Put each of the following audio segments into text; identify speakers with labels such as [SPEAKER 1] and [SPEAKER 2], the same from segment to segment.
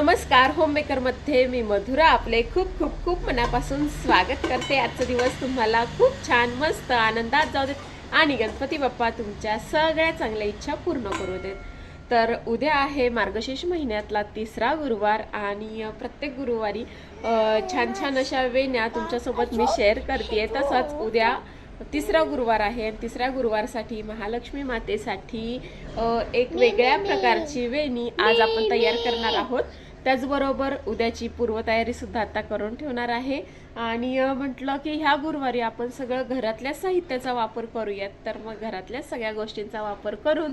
[SPEAKER 1] नमस्कार होममेकरमध्ये मी मधुरा. आपले खूप खूप खूप मनापासून स्वागत करते. आजचा दिवस तुम्हाला खूप छान मस्त आनंदात जाऊ देत. आणि गणपती बाप्पा तुमच्या सगळ्या चांगल्या इच्छा पूर्ण करू देत. तर उद्या आहे मार्गशीर्ष महिन्यातला तिसरा गुरुवार आणि प्रत्येक गुरुवारी छान छान अशा वेण्या तुमच्यासोबत मी शेअर करते तसंच उद्या तिसरा गुरुवार आहे आणि तिसऱ्या गुरुवारसाठी महालक्ष्मी मातेसाठी एक वेगळ्या प्रकारची वेणी आज आपण तयार करणार आहोत. त्याचबरोबर उद्याची पूर्वतयारीसुद्धा आता करून ठेवणार आहे. आणि म्हटलं की ह्या गुरुवारी आपण सगळं घरातल्या साहित्याचा वापर करूयात. तर मग घरातल्या सगळ्या गोष्टींचा वापर करून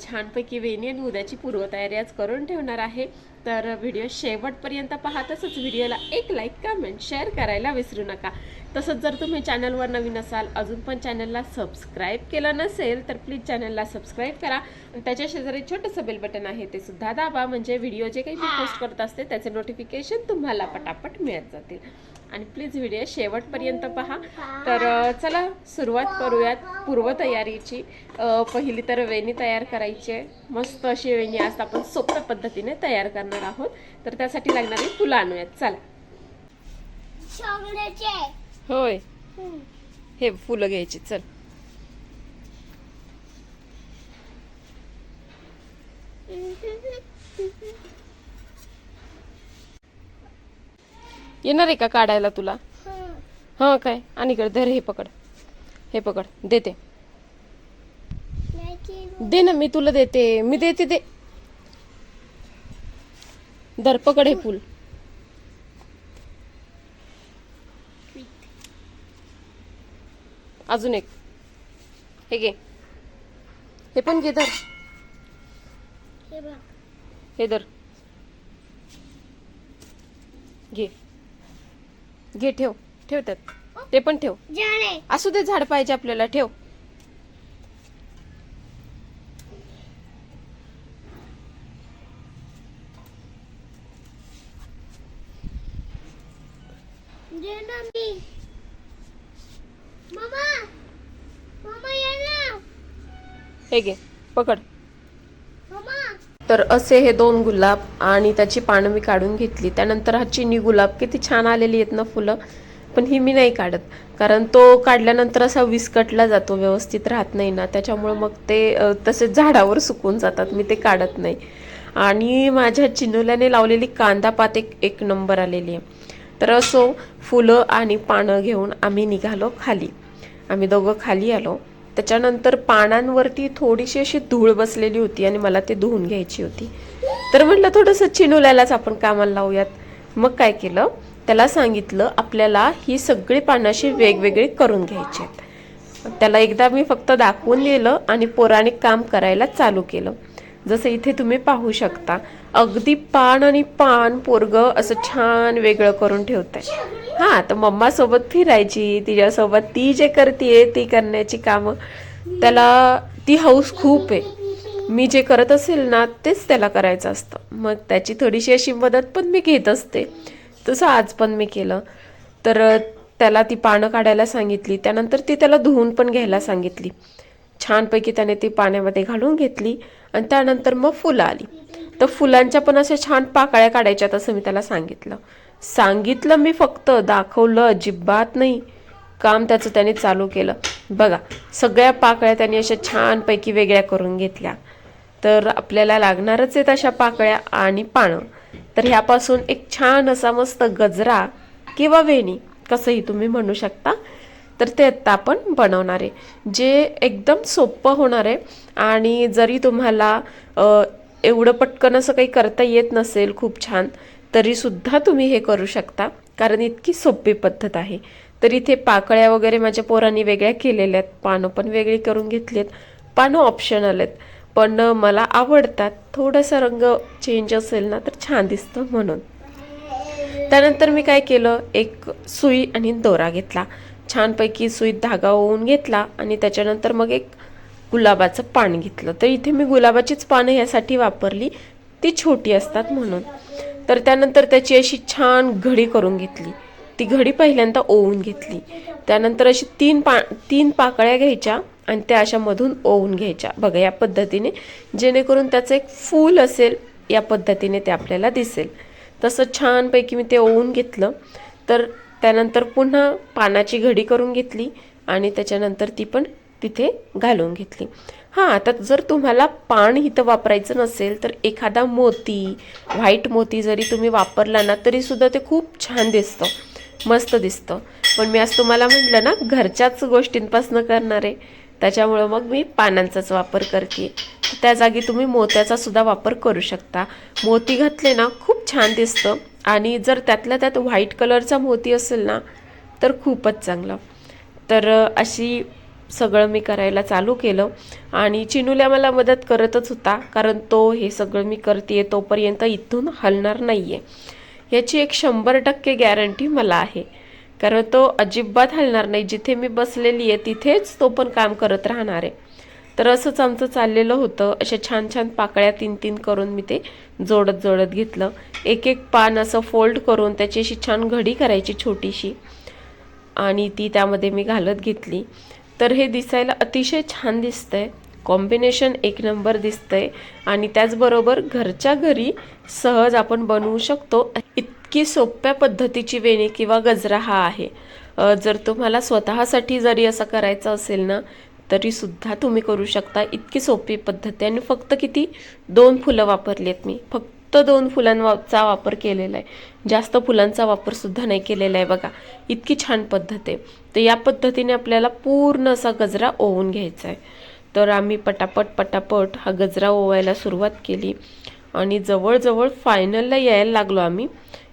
[SPEAKER 1] छानपैकी वेणी आणि उद्याची पूर्वतयारी आज करून ठेवणार आहे. तर व्हिडिओ शेवटपर्यंत पहा. तसंच व्हिडिओला एक लाईक कमेंट शेअर करायला विसरू नका. तसंच जर तुम्ही चॅनलवर नवीन असाल अजून पण चॅनलला सबस्क्राईब केलं नसेल तर प्लीज चॅनलला सबस्क्राईब करा. आणि त्याच्या शेजारी छोटंसं बेल बटन आहे ते सुद्धा दाबा. म्हणजे व्हिडिओ जे काही मी पोस्ट करत असते त्याचे नोटिफिकेशन तुम्हाला पटापट मिळत जातील. आणि प्लीज व्हिडिओ शेवटपर्यंत पहा. तर चला सुरुवात करूयात पूर्वतयारीची. पहिली तर वेणी तयार करायची आहे. मस्त अशी वेणी आज आपण सोप्या पद्धतीने तयार करणार आहोत. तर त्यासाठी लागणारी फुलं आणूयात. चला. होय. हे फुलं घ्यायची. चल. येणार आहे का काढायला तुला? हा काय? आणि इकडे धर हे पकड. हे पकड. देते. दे ना मी तुला देते. मी देते दे. धर पकड हे फुल. अजून एक. हे घे. हे पण घे धर.
[SPEAKER 2] हे
[SPEAKER 1] धर. घे. घे ठेव. ठेव त्यात. ते पण ठेव. असू दे झाड पाहिजे आपल्याला. ठेव.
[SPEAKER 2] ये ना.
[SPEAKER 1] हे घे पकड. तर असे हे दोन गुलाब आणि त्याची पानं मी काढून घेतली. त्यानंतर हा चिनी गुलाब किती छान आलेली आहेत ना फुलं. पण ही मी नाही काढत. कारण तो काढल्यानंतर असा विस्कटला जातो व्यवस्थित राहत नाही ना. त्याच्यामुळे मग ते अ, तसे झाडावर सुकून जातात. मी ते काढत नाही. आणि माझ्या चिनुल्याने लावलेली कांदा पात एक एक नंबर आलेली आहे. तर असो फुलं आणि पानं घेऊन आम्ही निघालो खाली. आम्ही दोघं खाली आलो. त्याच्यानंतर पानांवरती थोडीशी अशी धूळ बसलेली होती आणि मला ते धुवून घ्यायची होती. तर म्हटलं थोडंसं चिनुल्यालाच आपण कामाला लावूयात. मग काय केलं? त्याला सांगितलं आपल्याला ही सगळी पानं अशी वेगवेगळी करून घ्यायची आहेत. त्याला एकदा मी फक्त दाखवून दिलं आणि पौराणिक काम करायला चालू केलं. जसं इथे तुम्ही पाहू शकता अगदी पान आणि पान पोरग असं छान वेगळं करून ठेवतंय. हा तर मम्मा सोबत फिरायची तिच्यासोबत ती जे करते ती करण्याची कामं. त्याला ती हौस खूप आहे. मी जे करत असेल ना तेच त्याला करायचं असतं. मग त्याची थोडीशी अशी मदत पण मी घेत असते. तसं आज पण मी केलं. तर त्याला ती पानं काढायला सांगितली. त्यानंतर ती त्याला धुवून पण घ्यायला सांगितली. छानपैकी त्याने ती पाण्यामध्ये घालून घेतली आणि त्यानंतर मग फुलं आली. तर फुलांच्या पण अशा छान पाकळ्या काढायच्यात असं मी त्याला सांगितलं. सांगितलं मी फक्त दाखवलं अजिबात नाही. काम त्याचं त्याने चालू केलं. बघा सगळ्या पाकळ्या त्यांनी अशा छानपैकी वेगळ्या करून घेतल्या. तर आपल्याला लागणारच आहेत अशा पाकळ्या आणि पानं. तर ह्यापासून एक छान असा मस्त गजरा किंवा वेणी कसंही तुम्ही म्हणू शकता. तर ते आत्ता आपण बनवणार आहे. जे एकदम सोपं होणार आहे आणि जरी तुम्हाला एवढं पटकन असं काही करता येत नसेल खूप छान तरीसुद्धा तुम्ही हे करू शकता. कारण इतकी सोपी पद्धत आहे. तर इथे पाकळ्या वगैरे माझ्या पोरांनी वेगळ्या केलेल्या आहेत. पानं पण वेगळी करून घेतली आहेत. पानं ऑप्शनल आहेत. पण मला आवडतात. थोडासा रंग चेंज असेल ना तर छान दिसतं म्हणून. त्यानंतर मी काय केलं? एक सुई आणि दोरा घेतला. छानपैकी सुईत धागा ओवून घेतला आणि त्याच्यानंतर मग एक गुलाबाचं पान घेतलं. तर इथे मी गुलाबाचीच पानं ह्यासाठी वापरली. ती छोटी असतात म्हणून. तर त्यानंतर त्याची अशी छान घडी करून घेतली. ती घडी पहिल्यांदा ओवून घेतली. त्यानंतर अशी तीन पा तीन पाकळ्या घ्यायच्या आणि त्या अशा मधून ओवून घ्यायच्या. बघा या पद्धतीने जेणेकरून त्याचं एक फूल असेल या पद्धतीने ते आपल्याला दिसेल. तसं छानपैकी मी ते ओवून घेतलं. तर त्यानंतर पुन्हा पानाची घडी करून घेतली आणि त्याच्यानंतर ती पण तिथे घालून घेतली. हां आता जर तुम्हाला पान इथं वापरायचं नसेल तर एखादा मोती व्हाईट मोती जरी तुम्ही वापरला ना तरीसुद्धा ते खूप छान दिसतं. मस्त दिसतं. पण मी आज तुम्हाला म्हटलं ना घरच्याच गोष्टींपासून करणार आहे. त्याच्यामुळं मग मी पानांचाच वापर करते. त्या जागी तुम्ही मोत्याचा सुद्धा वापर करू शकता. मोती घातले ना खूप छान दिसतं. आणि जर त्यातल्या त्यात व्हाईट कलरचा मोती असेल ना तर खूपच चांगलं. तर अशी सगळं मी करायला चालू केलं. आणि चिनूल्या मला मदत करतच होता कारण तो हे सगळं मी करते तोपर्यंत इथून हलणार नाही आहे याची एक शंभर टक्के गॅरंटी मला आहे. कारण तो अजिबात हलणार नाही. जिथे मी बसलेली आहे तिथेच तो पण काम करत राहणार आहे. तर असंच आमचं चाललेलं होतं. अशा छान छान पाकळ्या तीन तीन करून मी ते जोडत जोडत घेतलं. एक एक पान असं फोल्ड करून त्याची अशी छान घडी करायची छोटीशी. आणि ती त्यामध्ये मी घालत घेतली. तर हे दिसायला अतिशय छान दिसतंय. कॉम्बिनेशन एक नंबर दिसतंय. आणि त्याचबरोबर घरच्या घरी सहज आपण बनवू शकतो. इतकी सोप्या पद्धतीची वेणी किंवा गजरा हा आहे. जर तुम्हाला स्वतःसाठी जरी असं करायचं असेल ना तरीसुद्धा तुम्ही करू शकता. इतकी सोपी पद्धत आहे. आणि फक्त किती? दोन फुलं वापरली आहेत मी. फक्त दोन फुलांचा वापर केलेला आहे. जास्त फुलांचा वापरसुद्धा नाही केलेला आहे बघा. इतकी छान पद्धत आहे. तर या पद्धतीने आपल्याला पूर्ण असा गजरा ओवून घ्यायचा आहे. तर आम्ही पटापट पटापट हा गजरा ओवायला सुरुवात केली. आणि जवळजवळ फायनलला यायला लागलो आम्ही.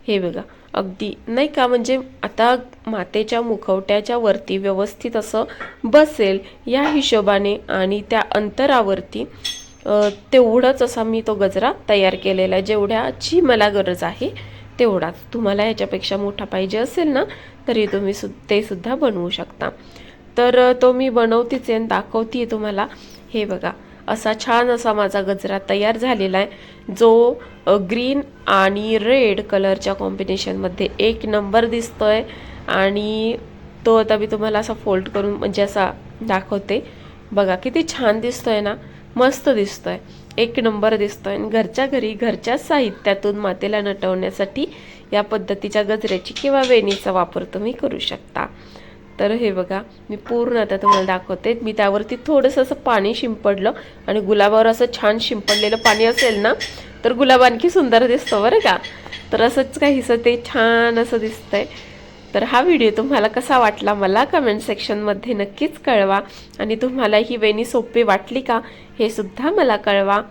[SPEAKER 1] हे बघा. अगदी. नाही का? म्हणजे आता मातेच्या मुखवट्याच्या वरती व्यवस्थित असं बसेल या हिशोबाने आणि त्या अंतरावरती तेवढंच असा मी तो गजरा तयार केलेला आहे. जेवढ्याची मला गरज आहे तेवढाच. तुम्हाला ह्याच्यापेक्षा मोठा पाहिजे असेल ना तरी तुम्ही सु ते सुद्धा बनवू शकता. तर तो मी बनवतीच आहे आणि दाखवते तुम्हाला. हे बघा. असा छान असा माझा गजरा तयार झालेला आहे जो ग्रीन आणि रेड कलरच्या कॉम्बिनेशनमध्ये एक नंबर दिसतोय आणि तो आता मी तुम्हाला असा फोल्ड करून म्हणजे असा दाखवते. बघा किती छान दिसतोय ना? मस्त दिसतोय. एक नंबर दिसतोय. आणि घरच्या घरी घरच्या साहित्यातून मातेला नटवण्यासाठी या पद्धतीच्या गजऱ्याची किंवा वेणीचा वापर तुम्ही करू शकता. तर हे बघा मी पूर्ण आता तुम्हाला दाखवते. मी त्यावरती थोडंसं असं पाणी शिंपडलं आणि गुलाबावर असं छान शिंपडलेलं पाणी असेल ना तर गुलाब आणखी सुंदर दिसतो बरं का. तर असंच काहीसं ते छान असं दिसतंय. तर हा व्हिडिओ तुम्हाला कसा वाटला मला कमेंट सेक्शनमध्ये नक्कीच कळवा. आणि तुम्हाला ही वेणी सोपी वाटली का हे सुद्धा मला कळवा.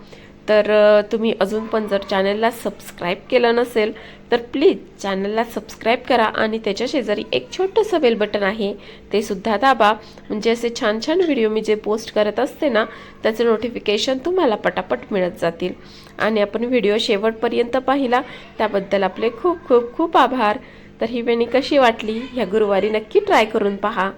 [SPEAKER 1] तर तुम्ही अजून पण जर चॅनलला सबस्क्राईब केलं नसेल तर प्लीज चॅनलला सबस्क्राईब करा आणि त्याच्या शेजारी एक छोटंसं बेल बटन आहे ते सुद्धा दाबा. म्हणजे असे छान छान व्हिडिओ मी जे पोस्ट करत असते ना त्याचे नोटिफिकेशन तुम्हाला पटापट मिळत जातील. आणि आपण व्हिडिओ शेवटपर्यंत पाहिला त्याबद्दल आपले खूप खूप खूप आभार. तर ही वेणी कशी वाटली ह्या गुरुवारी नक्की ट्राय करून पहा.